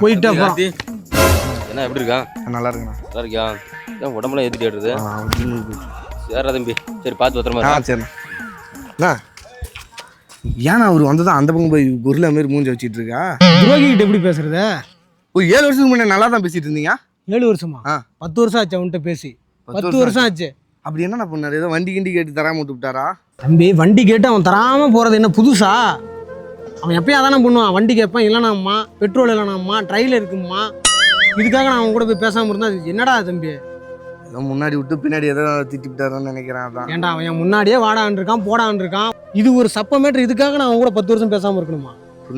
போயிட்டு என்ன எப்படி இருக்கான் நல்லா இருக்குண்ணா நல்லா இருக்கியா ஏன் உடம்புலாம் ஏற்றிட்டு ஏறுது ஆ, அப்படின்னு சரிடா தம்பி. சரி பார்த்து பத்திரமா ஆ. சரிண்ணா. ஏன்னா அவர் வந்ததான் அந்த பக்கம் போய் குருல மாரி மூஞ்சி வச்சிட்டு இருக்கா? துரோகி கிட்ட எப்படி பேசுறது? ஒரு ஏழு வருஷத்துக்கு முன்னாடி நல்லா தான் பேசிட்டு இருந்தீங்க? ஏழு வருஷமா? ஆ. பத்து வருஷம் ஆச்சு அவன்கிட்ட பேசி. பத்து வருஷம் ஆச்சு. அப்படி என்னண்ணா பண்ணாரு? ஏதோ வண்டி கிண்டி கேட்டு தராம விட்டு விட்டாரா தம்பி வண்டி கேட்டு அவன் தராம போறது என்ன புதுசா? அவன் எப்பயும் அதானே பண்ணுவான். வண்டி கேட்பான் இல்லைனாம்மா பெட்ரோல் இல்லைனாம்மா ட்ரைல இருக்கும்மா. இதுக்காக நான் அவன் கூட போய் பேசாம இருந்தா அது என்னடா தம்பி? ஏதோ முன்னாடி விட்டு பின்னாடி ஏதோ திட்டி விட்டாருன்னு நினைக்கிறேன் அதான். ஏன்டா அவன் முன்னாடியே வாடான் இருக்கான் போடான் இருக்கான். இது ஒரு சப்பமேட்டர் இதுக்காக நான் அவன் கூட பத்து வருஷம் பேசாம இருக்கணுமா?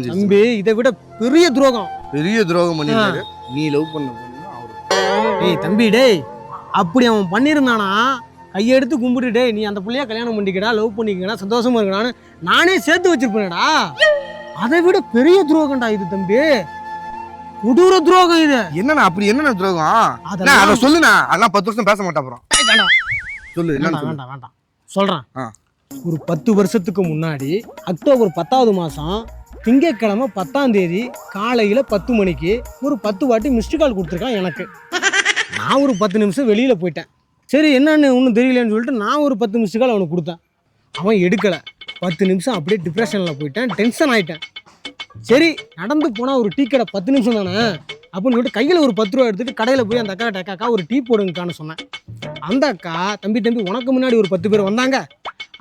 தம்பி இதை விட பெரிய துரோகம். பெரிய துரோகம் பண்ணிருக்காரு நீ லவ் பண்ண டேய் தம்பி டேய் அப்படி அவன் பண்ணியிருந்தானா கையெடுத்து கும்பிட்டு டேய் நீ அந்த புள்ளைய கல்யாணம் பண்ணிக்கடா லவ் பண்ணிக்கடா சந்தோஷமா இருக்கடான்னு நானே சேர்த்து வச்சிருப்பேனடா. அதை விட பெரிய துரோகம்டா இது தம்பி. கொடூர துரோகம் இது. என்னண்ணா அப்படி என்னண்ணா துரோகம்? அதெல்லாம் அதை சொல்லுண்ணா. அதெல்லாம் பத்து வருஷம் பேச மாட்டேன் அப்புறம். வேண்டாம். சொல்லு வேண்டாம் வேண்டாம் வேண்டாம். சொல்றேன். ஆ. ஒரு பத்து வருஷத்துக்கு முன்னாடி அக்டோபர் பத்தாவது மாசம் திங்கட்கிழமை பத்தாம் தேதி காலையில பத்து மணிக்கு ஒரு பத்து வாட்டி மிஸ்டு கால் கொடுத்துருக்கான் எனக்கு. நான் ஒரு பத்து நிமிஷம் வெளியில போயிட்டேன். சரி என்னன்னு ஒன்றும் தெரியலன்னு சொல்லிட்டு நான் ஒரு பத்து மிஸ்டு கால் அவனுக்கு கொடுத்தேன். அவன் எடுக்கலை. பத்து நிமிஷம் அப்படியே டிப்ரெஷனில் போயிட்டேன். டென்ஷன் ஆகிட்டேன் சரி நடந்து போனால் ஒரு டீ கடை பத்து நிமிஷம் தானே? அப்படின்னு சொல்லிட்டு கையில் ஒரு பத்து ரூபா எடுத்துகிட்டு கடையில் போய் அந்த அக்கா கிட்ட, அக்கா ஒரு டீ போடுங்கக்கான்னு சொன்னேன். அந்த அக்கா தம்பி தம்பி உனக்கு முன்னாடி ஒரு பத்து பேர் வந்தாங்க.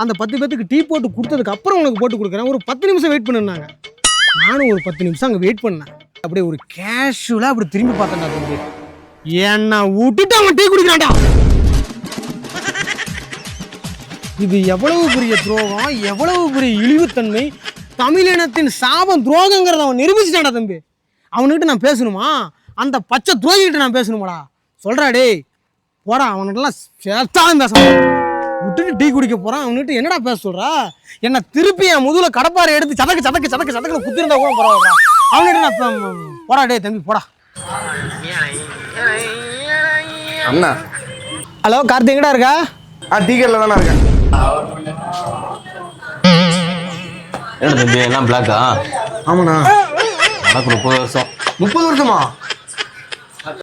அந்த பத்து பேத்துக்கு டீ போட்டு கொடுத்ததுக்கு அப்புறம் உனக்கு போட்டு கொடுக்குறேன். ஒரு பத்து நிமிஷம் வெயிட் பண்ணிருந்தாங்க நானும் ஒரு பத்து நிமிஷம் அங்கே வெயிட் பண்ணேன். அப்படியே ஒரு கேஷுவலாக அப்படி திரும்பி பார்த்தேன்டா தம்பி. என்ன விட்டுட்டு அவன் டீ குடிக்கிறான்டா. இது எவ்வளவு பெரிய துரோகம் எவ்வளவு பெரிய இழிவுத்தன்மை தமிழினத்தின் சாபம் துரோகங்கிறத அவன் நிரூபிச்சிட்டான்டா தம்பி. அவனுக்கிட்ட நான் பேசணுமா? அந்த பச்சை துரோகிகிட்ட நான் பேசணுமாடா? சொல்றா டேய் போடா அவனுக்கெல்லாம் சேர்த்தாலும் பேச. விட்டுட்டு டீ குடிக்க போறான். அவனுக்கிட்ட என்னடா பேச சொல்றா? என்ன திருப்பி என் முதுகுல கடப்பாரை எடுத்து சதக்கு சதக்கு சதக்கு சதக்கு குத்திருந்தா கூட பரவாயில்ல. அவன்கிட்ட நான் போடா டேய் தம்பி போடா. அண்ணா. ஹலோ கார்த்திக் எங்கடா இருக்கா? ஆ டீ கடையில் தானே இருக்கேன். என்ன தம்பி எல்லாம் பிளாக்கா ஆமாண்ணா. உனக்கு முப்பது வருஷம். முப்பது வருஷமா?